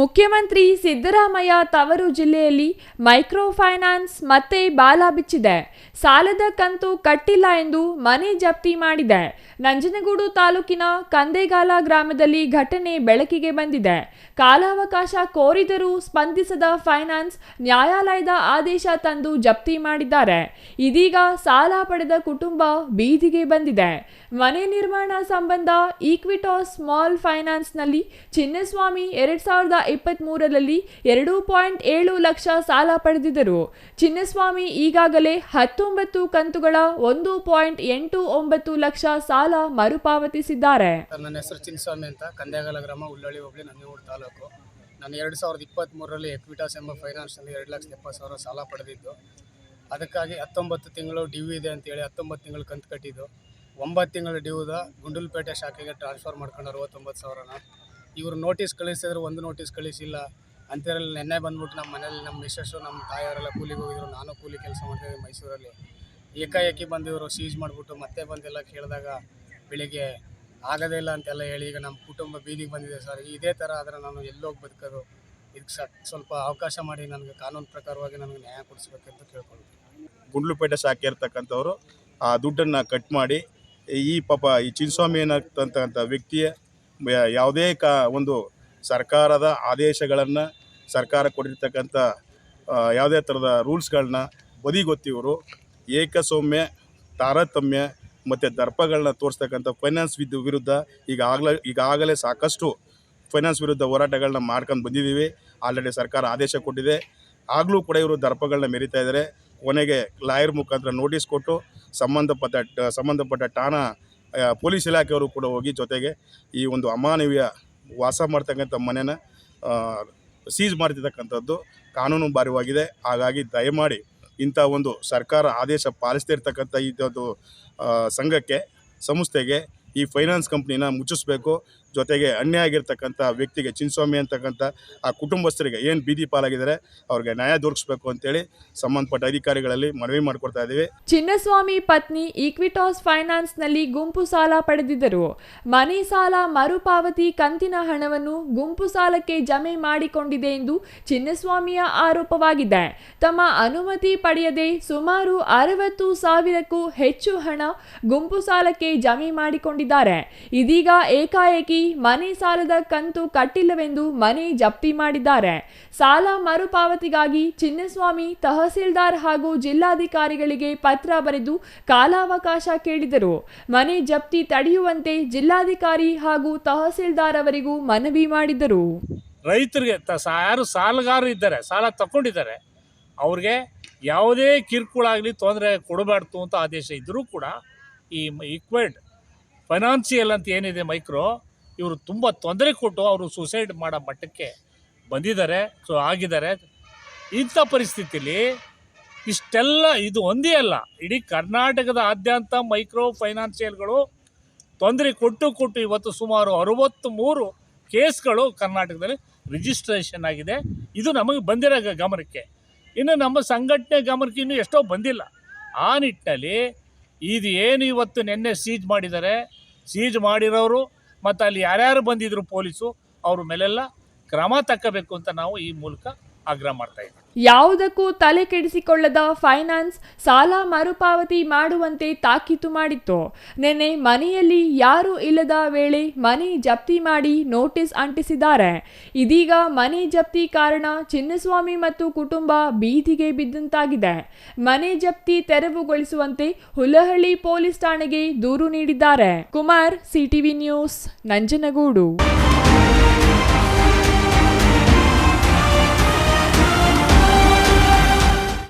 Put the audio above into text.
ಮುಖ್ಯಮಂತ್ರಿ ಸಿದ್ದರಾಮಯ್ಯ ತವರು ಜಿಲ್ಲೆಯಲ್ಲಿ ಮೈಕ್ರೋ ಫೈನಾನ್ಸ್ ಮತ್ತೆ ಬಾಲ ಬಿಚ್ಚಿದೆ. ಸಾಲದ ಕಂತು ಕಟ್ಟಿಲ್ಲ ಎಂದು ಮನೆ ಜಪ್ತಿ ಮಾಡಿದೆ. ನಂಜನಗೂಡು ತಾಲೂಕಿನ ಕಂದೇಗಾಲ ಗ್ರಾಮದಲ್ಲಿ ಘಟನೆ ಬೆಳಕಿಗೆ ಬಂದಿದೆ. ಕಾಲಾವಕಾಶ ಕೋರಿದರೂ ಸ್ಪಂದಿಸದ ಫೈನಾನ್ಸ್ ನ್ಯಾಯಾಲಯದ ಆದೇಶ ತಂದು ಜಪ್ತಿ ಮಾಡಿದ್ದಾರೆ. ಇದೀಗ ಸಾಲ ಪಡೆದ ಕುಟುಂಬ ಬೀದಿಗೆ ಬಂದಿದೆ. ಮನೆ ನಿರ್ಮಾಣ ಸಂಬಂಧ ಈಕ್ವಿಟೋ ಸ್ಮಾಲ್ ಫೈನಾನ್ಸ್ನಲ್ಲಿ ಚಿನ್ನಸ್ವಾಮಿ ಎರಡ್ ಸಾವಿರದ ಇಪ್ಪತ್ತ್ ಮೂರರಲ್ಲಿ ಎರಡು ಪಾಯಿಂಟ್ ಏಳು ಲಕ್ಷ ಸಾಲ ಪಡೆದಿದ್ದರು. ಚಿನ್ನಸ್ವಾಮಿ ಈಗಾಗಲೇ ಹತ್ತೊಂಬತ್ತು ಕಂತುಗಳ ಒಂದು ಪಾಯಿಂಟ್ ಎಂಟು ಒಂಬತ್ತು ಲಕ್ಷ ಸಾಲ ಮರುಪಾವತಿಸಿದ್ದಾರೆ. ನನ್ನ ಹೆಸರು ಚಿನ್ನಸ್ವಾಮಿ ಅಂತ. ಕಂದೆಗಾಲ ಗ್ರಾಮ ಉಳ್ಳಳ್ಳಿ ಹೋಬಳಿ ನಂಜನಗೂಡು ತಾಲೂಕು. ನಾನು ಎರಡು ಸಾವಿರದ ಇಪ್ಪತ್ತ್ಮೂರರಲ್ಲಿ ಎಕ್ವಿಟಾಸ್ ಎಂಬ ಫೈನಾನ್ಸ್ನಲ್ಲಿ ಎರಡು ಲಕ್ಷದ ಎಪ್ಪತ್ತು ಸಾವಿರ ಸಾಲ ಪಡೆದಿದ್ದು. ಅದಕ್ಕಾಗಿ ಹತ್ತೊಂಬತ್ತು ತಿಂಗಳು ಡ್ಯೂ ಇದೆ ಅಂತೇಳಿ ಹತ್ತೊಂಬತ್ತು ತಿಂಗಳು ಕಂತು ಕಟ್ಟಿದ್ದು. ಒಂಬತ್ತು ತಿಂಗಳು ಡ್ಯೂದ ಗುಂಡಲ್ಪೇಟೆ ಶಾಖೆಗೆ ಟ್ರಾನ್ಸ್ಫರ್ ಮಾಡ್ಕೊಂಡು ಅರವತ್ತೊಂಬತ್ತು ಸಾವಿರನ ಇವರು ನೋಟಿಸ್ ಕಳಿಸಿದ್ರು, ಒಂದು ನೋಟಿಸ್ ಕಳಿಸಿಲ್ಲ. ಅಂತೇಳಿ ನೆನ್ನೆ ಬಂದ್ಬಿಟ್ಟು ನಮ್ಮ ಮನೇಲಿ ನಮ್ಮ ಮಿಸ್ಸಸ್ಸು ನಮ್ಮ ತಾಯಿಯವರೆಲ್ಲ ಕೂಲಿಗೆ ಹೋಗಿದ್ರು. ನಾನು ಕೂಲಿ ಕೆಲಸ ಮಾಡ್ತಿದ್ದೆ ಮೈಸೂರಲ್ಲಿ. ಏಕಾಏಕಿ ಬಂದಿವರು ಸೀಜ್ ಮಾಡಿಬಿಟ್ಟು ಮತ್ತೆ ಬಂದೆಲ್ಲ ಕೇಳಿದಾಗ ಬೆಳಿಗ್ಗೆ ಆಗೋದೇ ಇಲ್ಲ ಅಂತೆಲ್ಲ ಹೇಳಿ ಈಗ ನಮ್ಮ ಕುಟುಂಬ ಬೀದಿಗೆ ಬಂದಿದೆ ಸರ್. ಇದೇ ಥರ ಆದರೆ ನಾನು ಎಲ್ಲೋಗಿ ಬದುಕೋದು? ಇದಕ್ಕೆ ಸ್ವಲ್ಪ ಅವಕಾಶ ಮಾಡಿ ನನಗೆ ಕಾನೂನು ಪ್ರಕಾರವಾಗಿ ನನಗೆ ನ್ಯಾಯ ಕೊಡಿಸ್ಬೇಕಂತ ಕೇಳ್ಕೊಳ್ತೀನಿ. ಗುಂಡ್ಲುಪೇಟೆ ಶಾಖೆ ಇರ್ತಕ್ಕಂಥವ್ರು ಆ ದುಡ್ಡನ್ನು ಕಟ್ ಮಾಡಿ ಈ ಪಾಪ ಈ ಚಿನ್ಸ್ವಾಮಿ ಏನಾಗ್ತಂತ ವ್ಯಕ್ತಿಯ ಯಾವುದೇ ಕ, ಒಂದು ಸರ್ಕಾರದ ಆದೇಶಗಳನ್ನು ಸರ್ಕಾರ ಕೊಟ್ಟಿರ್ತಕ್ಕಂಥ ಯಾವುದೇ ಥರದ ರೂಲ್ಸ್ಗಳನ್ನ ಬದಿಗೊತ್ತಿವರು ಏಕಸೌಮ್ಯ, ತಾರತಮ್ಯ ಮತ್ತು ದರ್ಪಗಳನ್ನ ತೋರಿಸ್ತಕ್ಕಂಥ ಫೈನಾನ್ಸ್ ವಿದ್, ವಿರುದ್ಧ ಈಗಾಗಲೇ ಈಗಾಗಲೇ ಸಾಕಷ್ಟು ಫೈನಾನ್ಸ್ ವಿರುದ್ಧ ಹೋರಾಟಗಳನ್ನ ಮಾಡ್ಕೊಂಡು ಬಂದಿದ್ದೀವಿ. ಆಲ್ರೆಡಿ ಸರ್ಕಾರ ಆದೇಶ ಕೊಟ್ಟಿದೆ. ಆಗಲೂ ಕೂಡ ಇವರು ದರ್ಪಗಳನ್ನ ಮೆರಿತಾ ಇದ್ದಾರೆ ಕೊನೆಗೆ ಲಾಯರ್ ಮುಖಾಂತರ ನೋಟಿಸ್ ಕೊಟ್ಟು ಸಂಬಂಧಪಟ್ಟ ಸಂಬಂಧಪಟ್ಟ ಠಾಣಾ ಪೊಲೀಸ್ ಇಲಾಖೆಯವರು ಕೂಡ ಹೋಗಿ ಜೊತೆಗೆ ಈ ಒಂದು ಅಮಾನವೀಯ ವಾಸ ಮಾಡ್ತಕ್ಕಂಥ ಮನೆಯನ್ನು ಸೀಜ್ ಮಾಡ್ತಿರ್ತಕ್ಕಂಥದ್ದು ಕಾನೂನು ಬಾರಿವಾಗಿದೆ. ಹಾಗಾಗಿ ದಯಮಾಡಿ ಇಂಥ ಒಂದು ಸರ್ಕಾರ ಆದೇಶ ಪಾಲಿಸದೇ ಇರ್ತಕ್ಕಂಥ ಇದೊಂದು ಸಂಘಕ್ಕೆ, ಸಂಸ್ಥೆಗೆ ಈ ಫೈನಾನ್ಸ್ ಕಂಪ್ನಿನ ಮುಚ್ಚಿಸ್ಬೇಕು. ಜೊತೆಗೆ ಅನ್ಯಾಯ ಆಗಿರ್ತಕ್ಕಂಥ ವ್ಯಕ್ತಿಗೆ ಚಿನ್ಸ್ವಾಮಿ ಅಂತಕ್ಕಂಥ ಆ ಕುಟುಂಬಸ್ಥರಿಗೆ ಏನು ಬೀದಿ ಪಾಲಾಗಿದ್ದಾರೆ, ಅವ್ರಿಗೆ ನ್ಯಾಯ ದೊರಕಿಸ್ಬೇಕು ಅಂತೇಳಿ ಸಂಬಂಧಪಟ್ಟ ಅಧಿಕಾರಿಗಳಲ್ಲಿ ಮನವಿ ಮಾಡಿಕೊಡ್ತಾ ಇದ್ದೀವಿ ಚಿನ್ನಸ್ವಾಮಿ ಪತ್ನಿ ಈಕ್ವಿಟಾಸ್ ಫೈನಾನ್ಸ್ನಲ್ಲಿ ಗುಂಪು ಸಾಲ ಪಡೆದಿದ್ದರು. ಮನೆ ಸಾಲ ಮರುಪಾವತಿ ಕಂತಿನ ಹಣವನ್ನು ಗುಂಪು ಸಾಲಕ್ಕೆ ಜಮೆ ಮಾಡಿಕೊಂಡಿದೆ ಎಂದು ಚಿನ್ನಸ್ವಾಮಿಯ ಆರೋಪವಾಗಿದೆ. ತಮ್ಮ ಅನುಮತಿ ಪಡೆಯದೆ ಸುಮಾರು ಅರವತ್ತು ಸಾವಿರಕ್ಕೂ ಹೆಚ್ಚು ಹಣ ಗುಂಪು ಸಾಲಕ್ಕೆ ಜಮೆ ಮಾಡಿಕೊಂಡಿದ್ದಾರೆ. ಇದೀಗ ಏಕಾಏಕಿ ಮನೆ ಸಾಲದ ಕಂತು ಕಟ್ಟಿಲ್ಲವೆಂದು ಮನೆ ಜಪ್ತಿ ಮಾಡಿದ್ದಾರೆ. ಸಾಲ ಮರುಪಾವತಿಗಾಗಿ ಚಿನ್ನಸ್ವಾಮಿ ತಹಸೀಲ್ದಾರ್ ಹಾಗೂ ಜಿಲ್ಲಾಧಿಕಾರಿಗಳಿಗೆ ಪತ್ರ ಬರೆದು ಕಾಲಾವಕಾಶ ಕೇಳಿದರು. ಮನೆ ಜಪ್ತಿ ತಡೆಯುವಂತೆ ಜಿಲ್ಲಾಧಿಕಾರಿ ಹಾಗೂ ತಹಸೀಲ್ದಾರ್ ಅವರಿಗೂ ಮನವಿ ಮಾಡಿದರು. ರೈತರಿಗೆ ಯಾರು ಸಾಲಗಾರರು ಇದ್ದಾರೆ, ಸಾಲ ತಕೊಂಡಿದ್ದಾರೆ, ಅವ್ರಿಗೆ ಯಾವುದೇ ಕಿರುಕುಳ ಆಗಲಿ ತೊಂದರೆ ಕೊಡಬಾರ್ದು ಅಂತ ಆದೇಶ ಇದ್ದರೂ ಕೂಡ ಈ ಇಕ್ವೈಡ್ ಫೈನಾನ್ಸಿಯಲ್ ಅಂತ ಏನಿದೆ ಮೈಕ್ರೋ ಇವರು ತುಂಬ ತೊಂದರೆ ಕೊಟ್ಟು ಅವರು ಸೂಸೈಡ್ ಮಾಡೋ ಮಟ್ಟಕ್ಕೆ ಬಂದಿದ್ದಾರೆ ಸೊ ಆಗಿದ್ದಾರೆ. ಇಂಥ ಪರಿಸ್ಥಿತಿಲಿ ಇಷ್ಟೆಲ್ಲ ಇದು ಒಂದೇ ಅಲ್ಲ. ಇಡೀ ಕರ್ನಾಟಕದ ಆದ್ಯಂತ ಮೈಕ್ರೋ ಫೈನಾನ್ಷಿಯಲ್ಗಳು ತೊಂದರೆ ಕೊಟ್ಟು ಕೊಟ್ಟು ಇವತ್ತು ಸುಮಾರು ಅರವತ್ತು ಮೂರು ಕೇಸ್ಗಳು ಕರ್ನಾಟಕದಲ್ಲಿ ರಿಜಿಸ್ಟ್ರೇಷನ್ ಆಗಿದೆ. ಇದು ನಮಗೆ ಬಂದಿರೋ ಗಮನಕ್ಕೆ. ಇನ್ನು ನಮ್ಮ ಸಂಘಟನೆ ಗಮನಕ್ಕೆ ಇನ್ನೂ ಎಷ್ಟೋ ಬಂದಿಲ್ಲ. ಆ ನಿಟ್ಟಿನಲ್ಲಿ ಇದು ಏನು ಇವತ್ತು ನಿನ್ನೆ ಸೀಜ್ ಮಾಡಿದ್ದಾರೆ. ಸೀಜ್ ಮಾಡಿರೋರು ಮತ್ತು ಅಲ್ಲಿ ಯಾರ್ಯಾರು ಬಂದಿದ್ರು ಪೊಲೀಸು ಅವ್ರ ಮೇಲೆಲ್ಲ ಕ್ರಮ ತಕ್ಕಬೇಕು ಅಂತ ನಾವು ಈ ಮೂಲಕ ಆಗ್ರಹ ಮಾಡ್ತಾ ಇದ್ದೀವಿ ಯಾವುದಕ್ಕೂ ತಲೆ ಕೆಡಿಸಿಕೊಳ್ಳದ ಫೈನಾನ್ಸ್ ಸಾಲ ಮರುಪಾವತಿ ಮಾಡುವಂತೆ ತಾಕೀತು ಮಾಡಿತ್ತು. ನಿನ್ನೆ ಮನೆಯಲ್ಲಿ ಯಾರೂ ಇಲ್ಲದ ವೇಳೆ ಮನೆ ಜಪ್ತಿ ಮಾಡಿ ನೋಟಿಸ್ ಅಂಟಿಸಿದ್ದಾರೆ. ಇದೀಗ ಮನೆ ಜಪ್ತಿ ಕಾರಣ ಚಿನ್ನಸ್ವಾಮಿ ಮತ್ತು ಕುಟುಂಬ ಬೀದಿಗೆ ಬಿದ್ದಂತಾಗಿದೆ. ಮನೆ ಜಪ್ತಿ ತೆರವುಗೊಳಿಸುವಂತೆ ಹುಲಹಳ್ಳಿ ಪೊಲೀಸ್ ಠಾಣೆಗೆ ದೂರು ನೀಡಿದ್ದಾರೆ. Kumar, CTV news, Nanjangud.